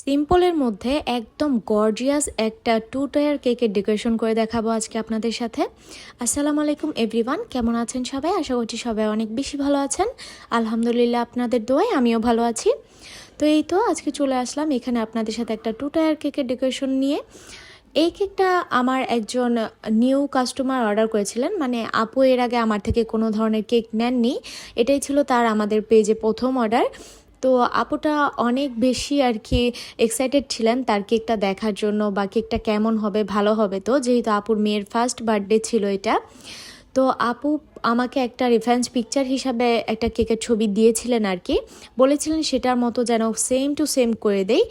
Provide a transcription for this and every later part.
সিম্পলের মধ্যে একদম গর্জিয়াস একটা টু টায়ার কেকের ডেকোরেশন করে দেখাবো আজকে আপনাদের সাথে। আসসালামু আলাইকুম এভরিওয়ান কেমন আছেন সবাই? আশা করছি সবাই অনেক বেশি ভালো আছেন। আলহামদুলিল্লাহ আপনাদের দোয়ায় আমিও ভালো আছি। তো এই তো আজকে চলে আসলাম এখানে আপনাদের সাথে একটা টু টায়ার কেকের ডেকোরেশন নিয়ে। এই কেকটা আমার একজন নিউ কাস্টমার অর্ডার করেছিলেন। মানে আপু এর আগে আমার থেকে কোনো ধরনের কেক নেননি। এটাই ছিল তার আমাদের পেজে প্রথম অর্ডার তো আপুটা অনেক বেশি আর কি এক্সাইটেড ছিলেন তার কেকটা দেখার জন্য বা কেকটা কেমন হবে, ভালো হবে তো, যেহেতু আপুর মেয়ের ফার্স্ট বার্থডে ছিল এটা। তো আপু আমাকে একটা রেফারেন্স পিকচার হিসাবে একটা কেকের ছবি দিয়েছিলেন আর কি। বলেছিলেন সেটার মতো যেন সেম টু সেম করে দেই।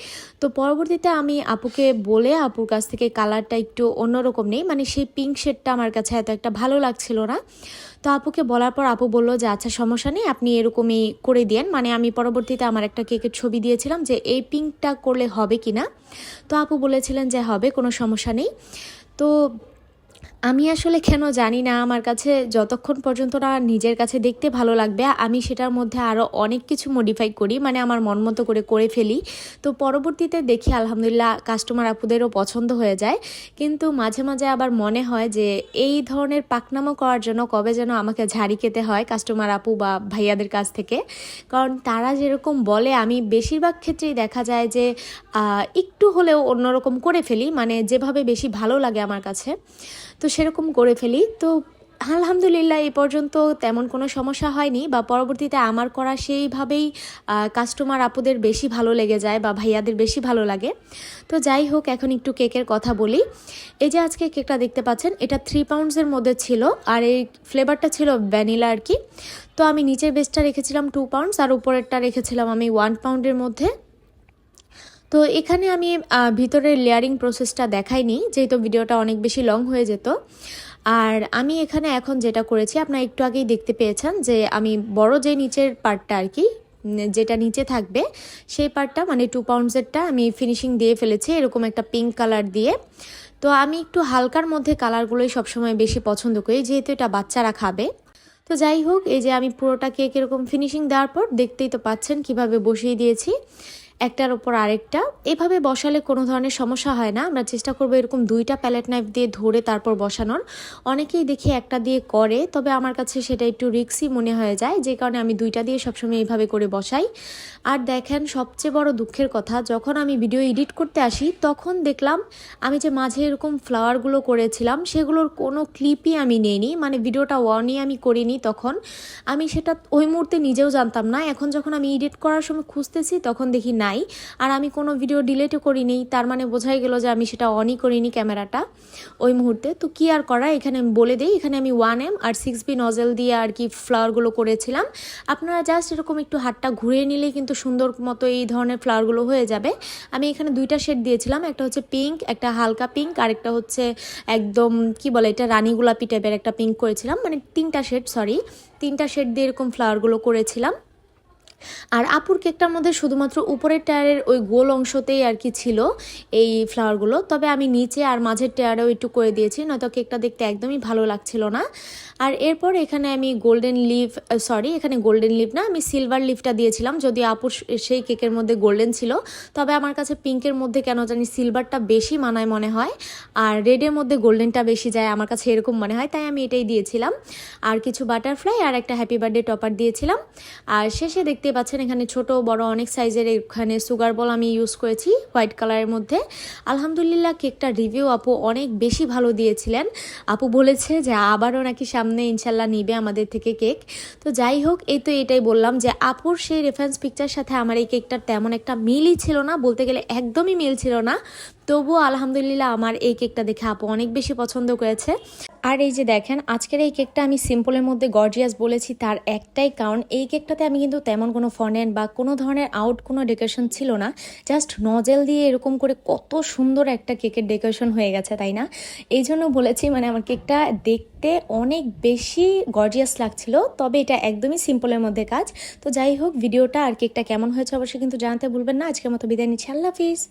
তো পরবর্তীতে আমি আপুকে বলে আপুর কাছ থেকে কালারটা একটু অন্যরকম নেই। মানে সেই পিঙ্ক শেডটা আমার কাছে এত একটা ভালো লাগছিল না। তো আপুকে বলার পর আপু বলল যে আচ্ছা সমস্যা নেই, আপনি এরকমই করে দিয়েন। মানে আমি পরবর্তীতে আমার একটা কেকের ছবি দিয়েছিলাম যে, এই পিঙ্কটা করলে হবে কি না তো আপু বলেছিলেন যে, হবে, কোনো সমস্যা নেই। তো আমি আসলে কেন জানি না, আমার কাছে যতক্ষণ পর্যন্ত না নিজের কাছে দেখতে ভালো লাগবে, আমি সেটার মধ্যে আরও অনেক কিছু মডিফাই করি মানে আমার মন মতো করে করে ফেলি। তো পরবর্তীতে দেখি আলহামদুলিল্লাহ কাস্টমার আপুদেরও পছন্দ হয়ে যায়। কিন্তু মাঝে মাঝে আবার মনে হয় যে, এই ধরনের পাকনামো করার জন্য কবে যেন আমাকে ঝাড়ি খেতে হয় কাস্টমার আপু বা ভাইয়াদের কাছ থেকে। কারণ তারা যেরকম বলে, আমি বেশিরভাগ ক্ষেত্রেই দেখা যায় যে একটু হলেও অন্যরকম করে ফেলি মানে যেভাবে বেশি ভালো লাগে আমার কাছে। তো সেরকম করে ফেলি। তো আলহামদুলিল্লাহ এই পর্যন্ত তেমন কোনো সমস্যা হয়নি বা পরবর্তীতে আমার করা সেইভাবেই কাস্টমার আপুদের বেশি ভালো লেগে যায় বা ভাইয়াদের বেশি ভালো লাগে। তো যাই হোক, এখন একটু কেকের কথা বলি। এই যে আজকে কেকটা দেখতে পাচ্ছেন, এটা থ্রি পাউন্ডসের মধ্যে ছিল আর এই ফ্লেভারটা ছিল ভ্যানিলা আর কি। তো আমি নিচের বেসটা রেখেছিলাম টু পাউন্ডস আর উপরেরটা রেখেছিলাম আমি ওয়ান পাউন্ডের মধ্যে। তো এখানে আমি ভিতরের লেয়ারিং প্রসেসটা দেখাইনি, যেহেতু ভিডিওটা অনেক বেশি লং হয়ে যেত। আর আমি এখানে এখন যেটা করেছি, আপনারা একটু আগেই দেখতে পেয়েছেন যে আমি বড় যে নিচের পার্টটা আর কি যেটা নিচে থাকবে, সেই পার্টটা মানে টু পাউন্ডসেরটা আমি ফিনিশিং দিয়ে ফেলেছি, এরকম একটা পিঙ্ক কালার দিয়ে। তো আমি একটু হালকার মধ্যে কালারগুলোই সবসময় বেশি পছন্দ করি, যেহেতু এটা বাচ্চারা খাবে। তো যাই হোক, এই যে আমি পুরোটা কেক এরকম ফিনিশিং দেওয়ার পর দেখতেই তো পাচ্ছেন কীভাবে বসিয়ে দিয়েছি। একটার ওপর আরেকটা। এভাবে বসালে কোনো ধরনের সমস্যা হয় না। আমরা চেষ্টা করব এরকম দুইটা প্যালেট নাইফ দিয়ে ধরে তারপর বসানোর। অনেকেই দেখি একটা দিয়ে করে, তবে আমার কাছে সেটা একটু রিক্সি মনে হয়ে যায়, যে কারণে আমি দুইটা দিয়ে সবসময় এইভাবে করে বসাই। আর দেখেন, সবচেয়ে বড় দুঃখের কথা, যখন আমি ভিডিও এডিট করতে আসি, তখন দেখলাম আমি যে মাঝে এরকম ফ্লাওয়ারগুলো করেছিলাম, সেগুলোর কোনো ক্লিপই আমি নেইনি। মানে ভিডিওটা ওয়ানই আমি করিনি তখন। আমি সেটা ওই মুহূর্তে নিজেও জানতাম না। এখন যখন আমি এডিট করার সময় খুঁজতেছি, তখন দেখি না নাই। আর আমি কোনো ভিডিও ডিলেটও করিনি, তার মানে বোঝাই গেল যে আমি সেটা অনই করিনি ক্যামেরাটা ওই মুহূর্তে। তো কি আর করা, এখানে আমি বলে দিই, এখানে আমি one M R six B nozzle দিয়ে আর কি ফ্লাওয়ারগুলো করেছিলাম। আপনারা জাস্ট এরকম একটু হাতটা ঘুরিয়ে নিলেই কিন্তু সুন্দর মতো এই ধরনের ফ্লাওয়ারগুলো হয়ে যাবে। আমি এখানে দুইটা শেড দিয়েছিলাম, একটা হচ্ছে পিঙ্ক একটা হালকা পিঙ্ক আর একটা হচ্ছে একদম কি বলে এটা, রানী গোলাপি টাইপের একটা পিঙ্ক করেছিলাম। মানে তিনটা শেড সরি তিনটা শেড দিয়ে এরকম ফ্লাওয়ারগুলো করেছিলাম। আর আপুর কেকটার মধ্যে শুধুমাত্র উপরের টায়ারের ওই গোল অংশতেই আর কি ছিল এই ফ্লাওয়ারগুলো তবে আমি নিচে আর মাঝের টায়ারেও একটু করে দিয়েছি, নয়তো কেকটা দেখতে একদমই ভালো লাগছিল না। আর এরপর এখানে আমি গোল্ডেন লিভ সরি এখানে গোল্ডেন লিভ না, আমি সিলভার লিভটা দিয়েছিলাম, যদি আপুর সেই কেকের মধ্যে গোল্ডেন ছিল। তবে আমার কাছে পিঙ্কের মধ্যে কেন জানি সিলভারটা বেশি মানায় মনে হয়, আর রেডের মধ্যে গোল্ডেনটা বেশি যায়, আমার কাছে এরকম মনে হয়, তাই আমি এটাই দিয়েছিলাম। আর কিছু বাটারফ্লাই আর একটা হ্যাপি বার্থডে টপার দিয়েছিলাম। আর শেষে দেখতে পাচ্ছেন, এখানে ছোট, বড় অনেক সাইজের এখানে সুগার বল আমি ইউজ করেছি হোয়াইট কালারের মধ্যে। আলহামদুলিল্লাহ কেকটা রিভিউ আপু অনেক বেশি ভালো দিয়েছিলেন। আপু বলেছে যে আবারও নাকি সামনে ইনশাল্লাহ নিবে আমাদের থেকে কেক তো যাই হোক, এই তো এটাই বললাম যে আপুর সেই রেফারেন্স পিকচার সাথে আমার এই কেকটার তেমন একটা মিলই ছিল না, বলতে গেলে একদমই মিল ছিল না। তবুও আলহামদুলিল্লাহ আমার এই কেকটা দেখে আপু অনেক বেশি পছন্দ করেছে। আর এই যে দেখেন, আজকের এই কেকটা আমি সিম্পলের মধ্যে গর্জিয়াস বলেছি, তার একটাই কারণ এই কেকটাতে আমি কিন্তু তেমন কোনো ফনেন বা কোনো ধরনের আউট কোনো ডেকোরেশন ছিল না। জাস্ট নজেল দিয়ে এরকম করে কত সুন্দর একটা কেকের ডেকোরেশন হয়ে গেছে, তাই না? এই জন্য বলেছি মানে আমার কেকটা দেখতে অনেক বেশি গর্জিয়াস লাগছিল, তবে এটা একদমই সিম্পলের মধ্যে কাজ। তো যাই হোক, ভিডিওটা আর কেকটা কেমন হয়েছে অবশ্যই কিন্তু জানাতে ভুলবেন না। আজকের মতো বিদায় নিচ্ছি, আল্লাহ হাফিজ।